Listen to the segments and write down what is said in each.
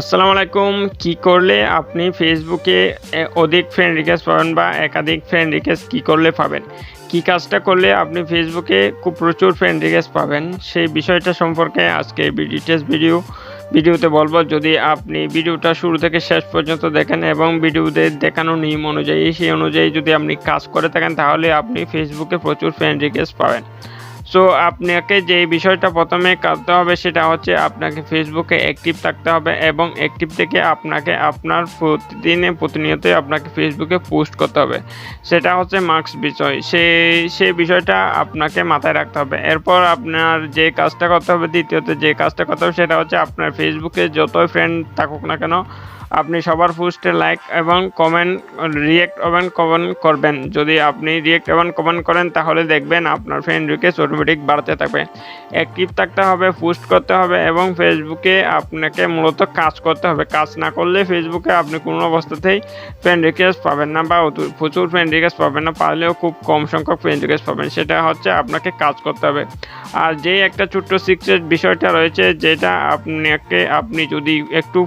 আসসালামু আলাইকুম। কি করলে আপনি ফেসবুকে অধিক ফ্রেন্ড রিকোয়েস্ট পাবেন বা একাধিক ফ্রেন্ড রিকোয়েস্ট কি করলে পাবেন? কি কাজটা করলে আপনি ফেসবুকে খুব প্রচুর ফ্রেন্ড রিকোয়েস্ট পাবেন? সেই বিষয়টা সম্পর্কে আজকে ডিটেলস ভিডিও ভিডিওতে বলব। যদি আপনি ভিডিওটা শুরু থেকে শেষ পর্যন্ত দেখেন এবং ভিডিওতে দেখানো নিয়ম অনুযায়ী, সেই অনুযায়ী যদি আপনি কাজ করে থাকেন, তাহলে আপনি ফেসবুকে প্রচুর ফ্রেন্ড রিকোয়েস্ট পাবেন। সো আপনাকে যে বিষয়টা প্রথমে করতে হবে সেটা হচ্ছে আপনাকে ফেসবুকে অ্যাক্টিভ থাকতে হবে এবং অ্যাক্টিভ থেকে আপনাকে আপনার প্রতিদিনে প্রতিনিয়তই আপনাকে ফেসবুকে পোস্ট করতে হবে। সেটা হচ্ছে মার্কস বিষয়। সেই সেই বিষয়টা আপনাকে মাথায় রাখতে হবে। এরপর আপনার যে কাজটা করতে হবে, দ্বিতীয়ত যে কাজটা করতে হবে সেটা হচ্ছে আপনার ফেসবুকে যতই ফ্রেন্ড থাকুক না কেন, আপনি সবার পোস্টে লাইক এবং কমেন্ট রিয়েক্ট এবং কমেন্ট করবেন। যদি আপনি রিয়েক্ট এবং কমেন্ট করেন, তাহলে দেখবেন আপনার ফ্রেন্ড রিকোয়েস্ট অটোমেটিক বাড়তে থাকবে। অ্যাক্টিভ থাকতে হবে পোস্ট করতে হবে এবং ফেসবুকে আপনাকে মূলত কাজ করতে হবে। কাজ না করলে ফেসবুকে আপনি কোনো অবস্থাতেই ফ্রেন্ড রিকোয়েস্ট পাবেন না বা প্রচুর ফ্রেন্ড রিকোয়েস্ট পাবেন না, পারলেও খুব কম সংখ্যক ফ্রেন্ড রিকোয়েস্ট পাবেন। সেটা হচ্ছে আপনাকে কাজ করতে হবে। আর যে একটা ছোট্ট সিক্রেট বিষয়টা রয়েছে, যেটা আপনাকে, আপনি যদি একটু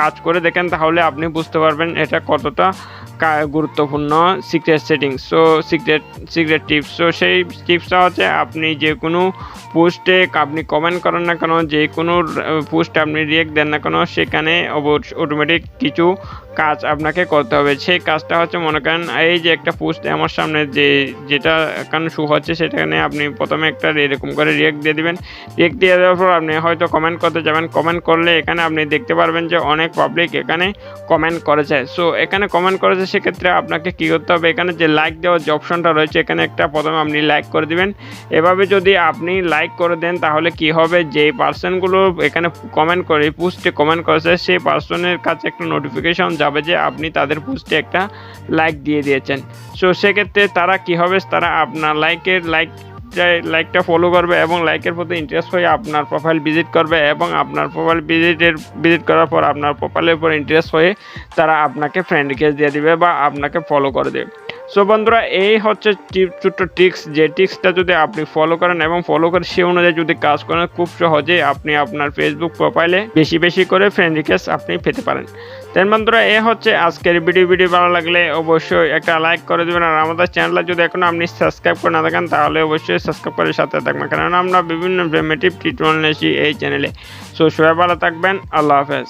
কাজ করে দেখেন, তাহলে আপনি বুঝতে পারবেন এটা কতটা গুরুত্বপূর্ণ secret settings so secret secret tips so সেই টিপসটা হচ্ছে আপনি যে কোনো পোস্টে আপনি কমেন্ট করেন না কেন, যে কোনো পোস্টে আপনি রিয়েক্ট দেন না কেন, সেখানে অটোমেটিক কিছু কাজ আপনাকে করতে হবে। সেই কাজটা হচ্ছে, মনে করেন, এই যে একটা পোস্ট আমার সামনে যে, যেটা এখানে শু হচ্ছে, সেখানে আপনি প্রথমে একটা এরকম করে রিয়েক্ট দিয়ে দিবেন। রিয়েক্ট দিয়ে দেওয়ার পর আপনি হয়তো কমেন্ট করতে যাবেন। কমেন্ট করলে এখানে আপনি দেখতে পারবেন যে অনেক পাবলিক এখানে কমেন্ট করেছে। সো এখানে কমেন্ট করেছে, সেক্ষেত্রে আপনাকে কী করতে হবে? এখানে যে লাইক দেওয়ার যে অপশনটা রয়েছে, এখানে একটা প্রথমে আপনি লাইক করে দিবেন। এভাবে যদি আপনি লাইক করে দেন, তাহলে কি হবে? যে পার্সনগুলো এখানে কমেন্ট করে পোস্টে কমেন্ট করেছে, সেই পার্সনের কাছে একটা নোটিফিকেশন যাবে যে আপনি তাদের পোস্টে একটা লাইক দিয়ে দিয়েছেন। সো সেক্ষেত্রে তারা কি হবে? তারা আপনার লাইকের লাইক লাইকটা ফলো করবে এবং লাইকের প্রতি ইন্টারেস্ট হয়ে আপনার প্রোফাইল ভিজিট করবে এবং আপনার প্রোফাইল ভিজিটের ভিজিট করার পর আপনার প্রোফাইলের উপর ইন্টারেস্ট হয়ে তারা আপনাকে ফ্রেন্ড রিকোয়েস্ট দিয়ে দিবে বা আপনাকে ফলো করে দেবে। সো বন্ধুরা, এই হচ্ছে ছোট্ট টিক্স যে টিক্সটা যদি আপনি ফলো করেন এবং ফলো করে সে অনুযায়ী যদি কাজ করেন, খুব সহজেই আপনি আপনার ফেসবুক প্রোফাইলে বেশি বেশি করে ফ্রেন্ড রিকোয়েস্ট আপনি পেতে পারেন। তেন বন্ধুরা, এ হচ্ছে আজকের ভিডিও ভিডিও ভালো লাগলে অবশ্যই একটা লাইক করে দেবেন। আর আমাদের চ্যানেলটা যদি এখনও আপনি সাবস্ক্রাইব করে না থাকেন, তাহলে অবশ্যই সাবস্ক্রাইব করে সাথে থাকবেন। কারণ আমরা বিভিন্ন ইনফরমেটিভ টিউটোরিয়াল নিয়েছি এই চ্যানেলে সো সবাই ভালো থাকবেন। আল্লাহ হাফেজ।